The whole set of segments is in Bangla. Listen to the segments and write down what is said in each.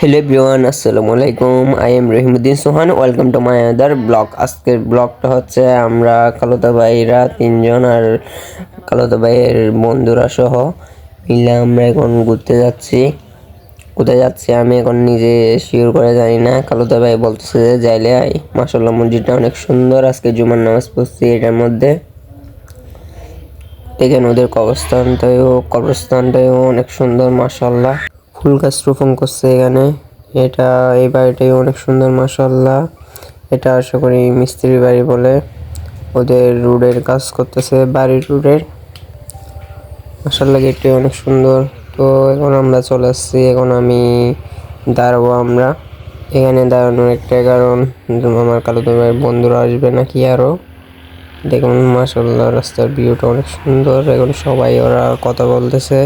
হ্যালো এভরিওয়ান, আসসালামু আলাইকুম। I am Rahimuddin Sohan. Welcome to my other blog আজকের ব্লগটা হচ্ছে আমরা কালোতা ভাইরা তিনজন আর কালোতা ভাইয়ের বন্ধুরা সহ মিলে আমরা এখন ঘুরতে যাচ্ছি। কোথায় যাচ্ছি আমি এখন নিজে শিওর করে জানি না। কালোতা ভাই বলতেছে যে যাইলে আই মাসাল্লাহ মসজিদটা অনেক সুন্দর। আজকে জুমার নামাজ পড়ছি এটার মধ্যে। দেখেন ওদের কবরস্থানটাও কবরস্থানটাও অনেক সুন্দর মাসাল্লাহ ফুল গাছ রোপণ করছে এখানে। এটা, এই বাড়িটাই অনেক সুন্দর মাসাল্লাহ এটা আশা করি মিস্ত্রি বাড়ি বলে ওদের রোডের কাজ করতেছে, বাড়ির রোডের। মাসাল্লাহ গেটটি অনেক সুন্দর। তো এখন আমরা চলে আসছি, এখন আমি দাঁড়াবো আমরা। এখানে দাঁড়ানোর একটা কারণ আমার কালো তোমার বন্ধুরা আসবে নাকি আরও দেখুন মাসাল্লাহ রাস্তার ভিউটা অনেক সুন্দর। এখন সবাই ওরা কথা বলতেছে।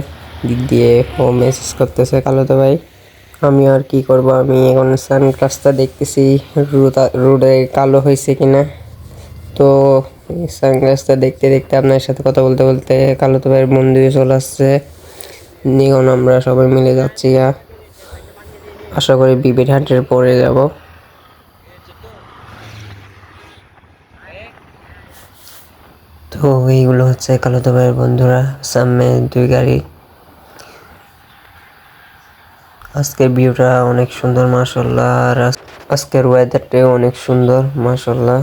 দিক দিয়ে ও মেসেজ করতেছে কালোতো ভাই আমি আর কি করব? আমি এখন সানগ্লাসটা দেখতেছি রোডে কালো হয়েছে কিনা? তো সানগ্লাসটা দেখতে দেখতে আপনার সাথে কথা বলতে বলতে কালোতো ভাইয়ের মন্দিরে চলে আসছে। এখন আমরা সবাই মিলে যাচ্ছি আশা করি বিবির হাটের পরে যাব। তো এইগুলো হচ্ছে কালোতো ভাইয়ের বন্ধুরা, সামনে দুই গাড়ি। আজকের ভিউটা অনেক সুন্দর মাসাল্লাহ আর আজ- আজকের ওয়েদারটাও অনেক সুন্দর মাসাল্লাহ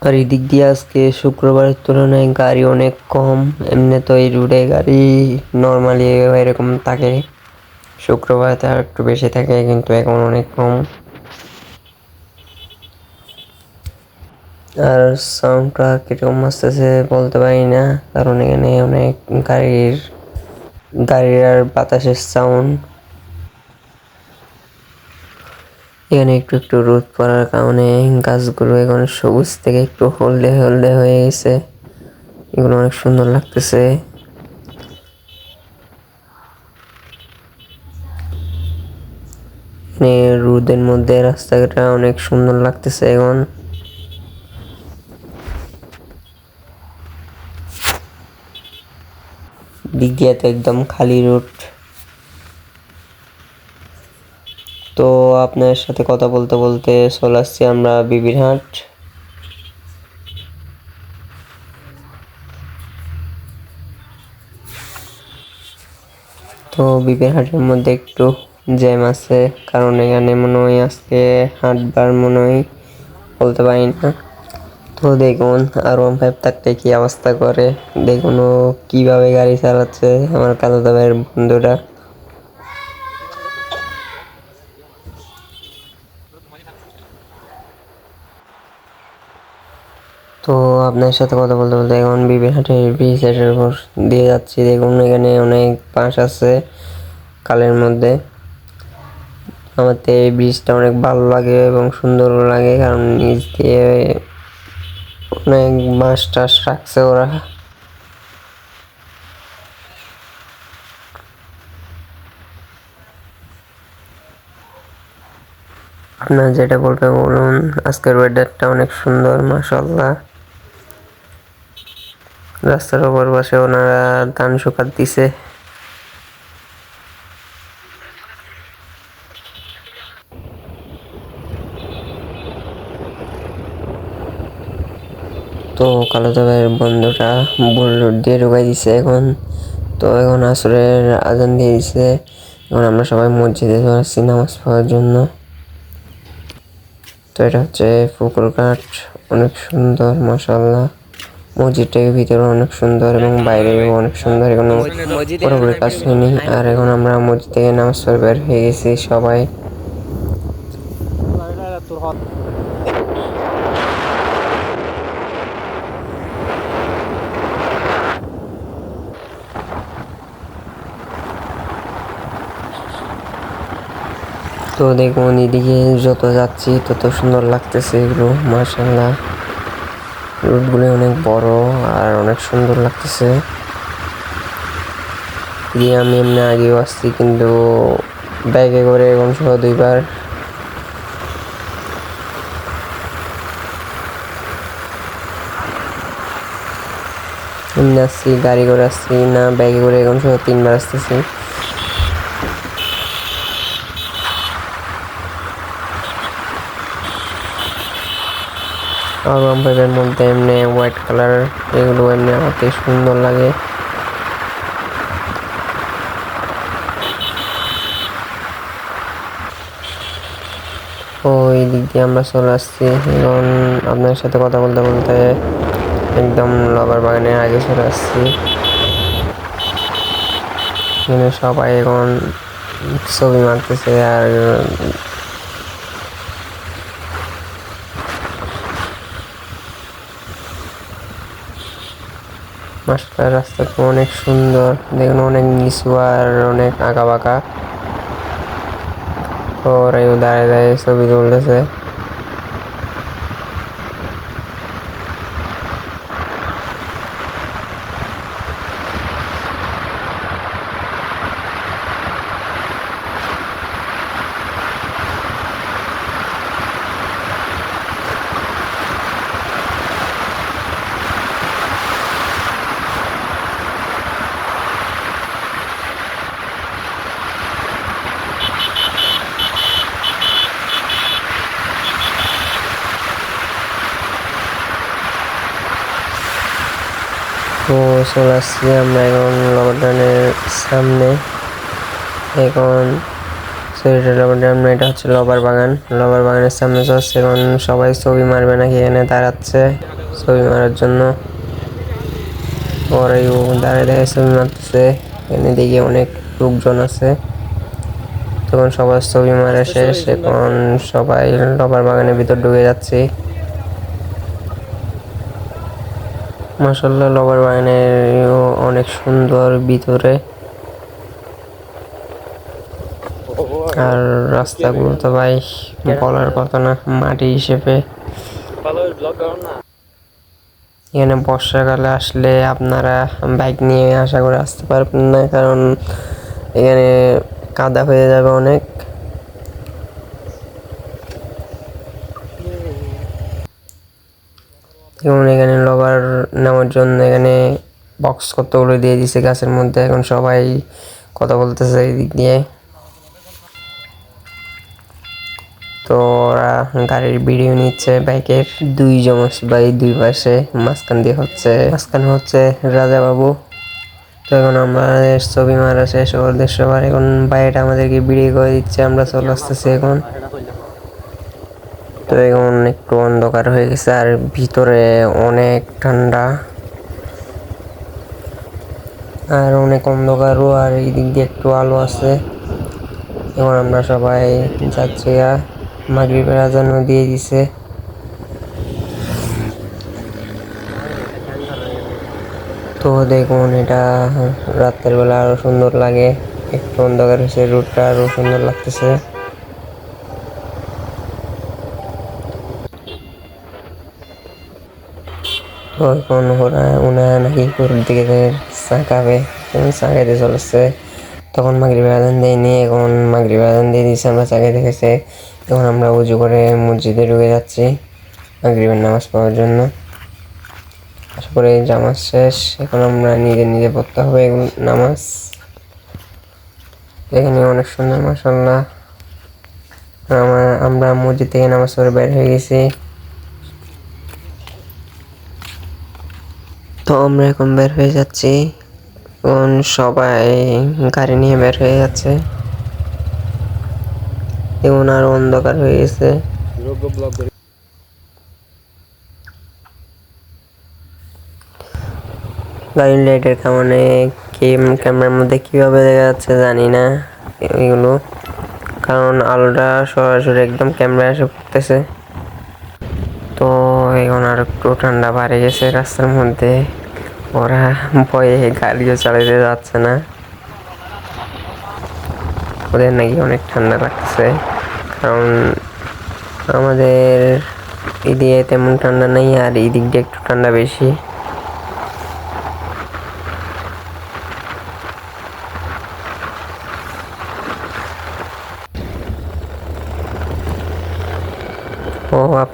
আর এদিক দিয়ে আজকে শুক্রবারের তুলনায় গাড়ি অনেক কম, এমনি তো এই রুটে গাড়ি নর্মালি এরকম থাকে। শুক্রবার তার একটু বেশি থাকে, কিন্তু এখন অনেক কম। আর সাউন্ডটা কীরকম আসতেছে বলতে পারি না, কারণ এখানে অনেক গাড়ির গাড়ির আর বাতাসের সাউন্ড এখানে একটু একটু রোদ পড়ার কারণে গাছগুলো এখন সবুজ থেকে একটু হলদে হলদে হয়ে গেছে। এগুলো অনেক সুন্দর লাগতেছে। রোদের মধ্যে রাস্তাঘাটটা অনেক সুন্দর লাগতেছে এখন। দিক দিয়ে তো একদম খালি রুট তো আপনার সাথে কথা বলতে বলতে চলে আসছি আমরা বিবির হাট তো বিবির হাটের মধ্যে একটু জ্যাম আছে, কারণ এখানে মনে হয় আজকে হাটবার মনে হয় বলতে পারি না। তো দেখুন আর ওয়ান ফাইভ থাকতে কি অবস্থা করে? দেখুন ও কীভাবে গাড়ি চালাচ্ছে আমার কালো দাবের বন্ধুরা। তো আপনার সাথে কথা বলতে বলতে এখন বিবির হাটের ব্রিজ হাটের উপর দিয়ে যাচ্ছি। দেখুন, এখানে অনেক বাঁশ আছে কালের মধ্যে। আমার তো এই ব্রিজটা অনেক ভালো লাগে এবং সুন্দরও লাগে, কারণ নিচ দিয়ে বাঁশ টাস রাখছে ওরা। আপনার যেটা বলবে বলুন, আজকের ওয়েদারটা অনেক সুন্দর মাসাল্লাহ রাস্তার ওপর পাশে ওনারা ধান শুকাত দিছে। তো কালো দাবের বন্ধুটা বুল রোড দিয়ে ঢুকাই দিছে এখন। তো এখন আসরের আজান দিয়ে দিছে। এখন আমরা সবাই মসজিদে আসছি নামাজ পড়ার জন্য। তো এটা হচ্ছে পুকুরঘাট অনেক সুন্দর মাসাল্লাহ মসজিদটার ভিতরে অনেক সুন্দর এবং বাইরে অনেক সুন্দর এখনও পুরোপুরি কাজ হয়নি। আর এখন আমরা মসজিদ থেকে নামাজ পড়ে বের হয়ে গেছি সবাই। তো দেখুন, এদিকে যত যাচ্ছি, তত সুন্দর লাগতেছে এগুলো মার্শাল্লাহ রোডগুলো অনেক বড় আর অনেক সুন্দর লাগতেছে। দিয়ে আমি এমনি আগেও আসছি, কিন্তু ব্যাগে করে এবং সহ দুইবার। এমনি আসছি, গাড়ি করে আসছি, না ব্যাগে করে এখন সহ তিনবার আসতেছি। ওয়ান ফাইভের মধ্যে এমনি হোয়াইট কালার এগুলো এমনি আমাকে সুন্দর লাগে। ওই দিক দিয়ে আমরা চলে আসছি। এখন আপনার সাথে কথা বলতে বলতে একদম লবার বাগানের আগে চলে আসছি। সবাই এখন ছবি মারতেছে আর মাসটার রাস্তাটা অনেক সুন্দর। দেখুন, অনেক নিচু আর অনেক আঁকা বাঁকা ওরাই দাঁড়িয়ে দাঁড়িয়ে ছবি তুলতেছে তো চলে আসছি আমরা এখন লবডানের সামনে। এখন সেটা লবডান এটা হচ্ছে লবার বাগান। লবার বাগানের সামনে যাচ্ছে, এখন সবাই ছবি মারবে নাকি? এখানে দাঁড়াচ্ছে ছবি মারার জন্য। পরে দাঁড়িয়ে দাঁড়িয়ে ছবি মারতেছে। এখানে দেখি অনেক লোকজন আছে। তখন সবার ছবি মারা শেষ। এখন সবাই লবার বাগানের ভিতর ঢুকে যাচ্ছে। মাসাল্লাহ লবার বাগানের অনেক সুন্দর ভিতরে। আর রাস্তাগুলো তো ভাই বলার কথা না, মাটি হিসেবে। এখানে বর্ষাকালে আসলে আপনারা বাইক নিয়ে আশা করে আসতে পারবেন না, কারণ এখানে কাদা হয়ে যাবে অনেক। এখানে নেওয়ার জন্য এখানে বক্স কতগুলো দিয়ে দিছে গাছের মধ্যে। এখন সবাই কথা বলতেছে এই দিক দিয়ে। তো ওরা গাড়ির ভিডিও নিচ্ছে বাইকের। দুই জমস ভাই, দুই পাশে মাঝখান দিয়ে হচ্ছে, মাঝখানে হচ্ছে রাজা বাবু তো এখন আমাদের ছবি মারা শেষ, ওদের সবার। এখন বাইরেটা আমাদেরকে ভিডিও করে দিচ্ছে, আমরা চলে আসতেছি এখন। তো এখন একটু অন্ধকার হয়ে গেছে, আর ভিতরে অনেক ঠান্ডা। আর অনেক অন্ধকারও, আর এই দিক দিয়ে একটু আলো আছে। এখন আমরা সবাই যাচ্ছি আর মাগরিবের আজান দিয়ে দিছে। তো দেখুন, এটা রাতের বেলা আরও সুন্দর লাগে। একটু অন্ধকার হয়েছে রুটটা আরও সুন্দর লাগতেছে। এখন ওরা ওনারা নাকি গরুর দিকে চাকাবে চাকাইতে চলেছে। তখন মাগরিবের আদান দেয়নি, এখন মাগরিবের আদান দিয়ে দিয়েছে, আমরা চাকাই দেখেছে এখন আমরা উজু করে মসজিদে ঢুকে যাচ্ছি মাগরিবের নামাজ পড়ার জন্য। আশা করি জামাজ শেষ, এখন আমরা নিজে নিজে পড়তে হবে নামাজ। এখানে অনেক সুন্দর মাসাল্লাহ আমরা মসজিদ থেকে নামাজ পড়ে বের হয়ে গেছি। তো আমরা এখন বের হয়ে যাচ্ছি। এখন সবাই গাড়ি নিয়ে বের হয়ে যাচ্ছে। এখন আর অন্ধকার হয়ে গেছে। গাড়ির লাইটের কারণে ক্যামেরার মধ্যে কীভাবে দেখা যাচ্ছে জানি না এগুলো। কারণ আলোটা সরাসরি একদম ক্যামেরা এসে পড়তেছে। তো এখন আর একটু ঠান্ডা বাড়ে গেছে রাস্তার মধ্যে। ওরা ভয়ে গাড়িও চালাতে যাচ্ছে না। ওদের নাকি অনেক ঠান্ডা লাগছে কারণ আমাদের এদিকে তেমন ঠান্ডা নেই আর এই দিক দিয়ে একটু ঠান্ডা বেশি।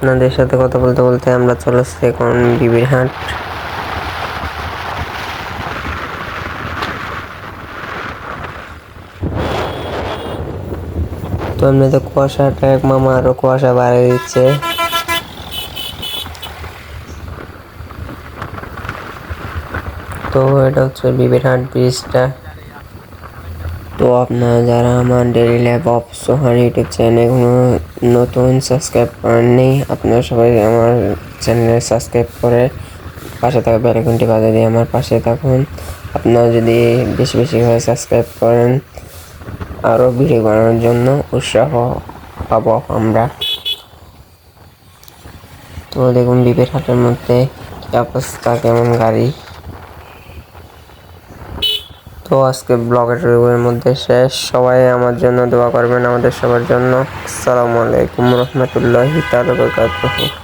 আপনাদের সাথে কথা বলতে বলতে আমরা চলে আসছি এখন বিবির হাট। তো এমনিতে কুয়াশাটা এক মামা আরও কুয়াশা বাড়িয়ে দিচ্ছে। তো এটা হচ্ছে বিবির হাট ব্রিজটা। তো আপনারা যারা আমার daily lab of Sohan YouTube channel নতুন সাবস্ক্রাইব করেননি, আপনারা সবাই আমার চ্যানেলে সাবস্ক্রাইব করে পাশে থাকা বেলাইকনটি বাজিয়ে দিয়ে আমার পাশে থাকুন। আপনারা যদি বেশি বেশি করে সাবস্ক্রাইব করেন আরও ভিডিও বানানোর জন্য উৎসাহ পাব আমরা। তো দেখুন, বিপের হাটের মধ্যে অবস্থা, কেমন গাড়ি? তো আজকে ব্লগের রিভিউর মধ্যে শেষ। সবাই আমার জন্য দোয়া করবেন আমাদের সবার জন্য। আসসালামু আলাইকুম রহমতুল্লাহি বারাকাতুহু।